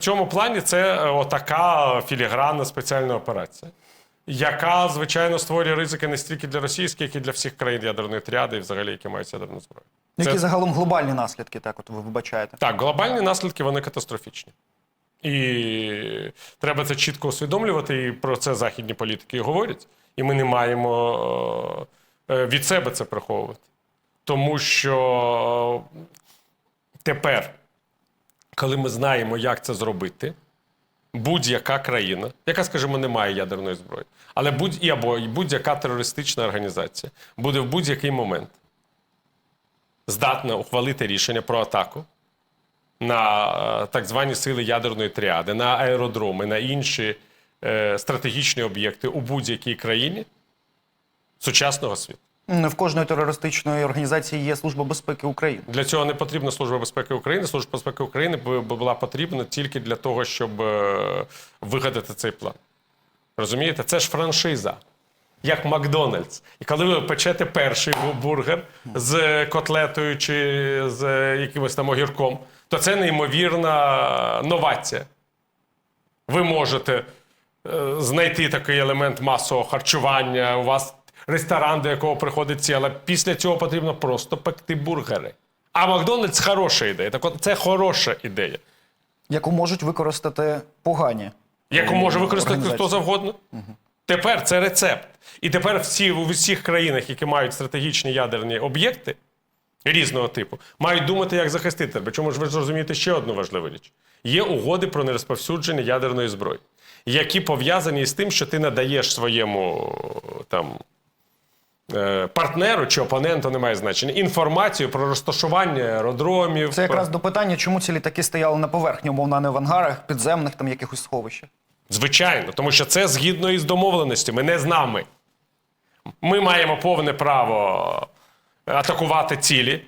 В цьому плані це е, отака філігранна спеціальна операція, яка, звичайно, створює ризики не стільки для Росії, скільки і для всіх країн ядерної тріади і взагалі, які мають ядерну зброю. Які загалом глобальні наслідки, так от ви вибачаєте? Так, глобальні наслідки вони катастрофічні. І треба це чітко усвідомлювати, і про це західні політики і говорять. І ми не маємо е, від себе це приховувати. Тому що тепер, коли ми знаємо, як це зробити, будь-яка країна, яка, скажімо, не має ядерної зброї, але будь або будь-яка терористична організація буде в будь-який момент здатна ухвалити рішення про атаку на е, так звані сили ядерної тріади, на аеродроми, на інші е, стратегічні об'єкти у будь-якій країні сучасного світу. В кожної терористичної організації є Служба безпеки України. Для цього не потрібна Служба безпеки України. Служба безпеки України була потрібна тільки для того, щоб е, вигадати цей план. Розумієте, це ж франшиза, як Макдональдс. І коли ви печете перший бургер з котлетою чи з е, якимось там огірком, то це неймовірна новація. Ви можете е, знайти такий елемент масового харчування. У вас ресторан, до якого приходить ціла. Після цього потрібно просто пекти бургери. А Макдональдс хороша ідея. Так от це хороша ідея, Яку можуть використати погані. яку може використати хто завгодно. Тепер це рецепт. І тепер всі у всіх країнах, які мають стратегічні ядерні об'єкти різного типу, мають думати, як захистити тебе. Чому ж ви ж розумієте ще одну важливу річ? Є угоди про нерозповсюдження ядерної зброї, які пов'язані з тим, що ти надаєш своєму там. Е, Партнеру чи опоненту немає значення інформацію про розташування аеродромів. Це якраз до питання, чому ці літаки стояли на поверхні, умовно, не в ангарах, підземних там якихось сховищах. Звичайно, тому що це згідно із домовленостями, не з нами. Ми маємо повне право атакувати цілі,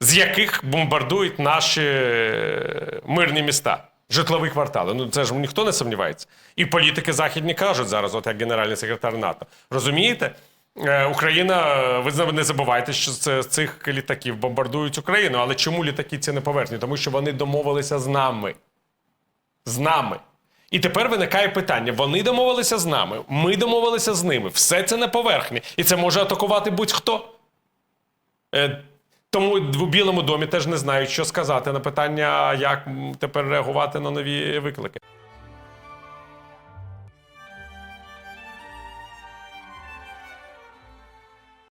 з яких бомбардують наші е, мирні міста, житлові квартали. Ну це ж ніхто не сумнівається. І політики західні кажуть зараз, от як генеральний секретар НАТО. Розумієте? Е, Україна, ви не забувайте, що з цих літаків бомбардують Україну. Але чому літаки ці не поверхні? Тому що вони домовилися з нами з нами. І тепер виникає питання: вони домовилися з нами, ми домовилися з ними. Все це на поверхні. І це може атакувати будь-хто. Е, тому в Білому домі теж не знають, що сказати на питання, як тепер реагувати на нові виклики.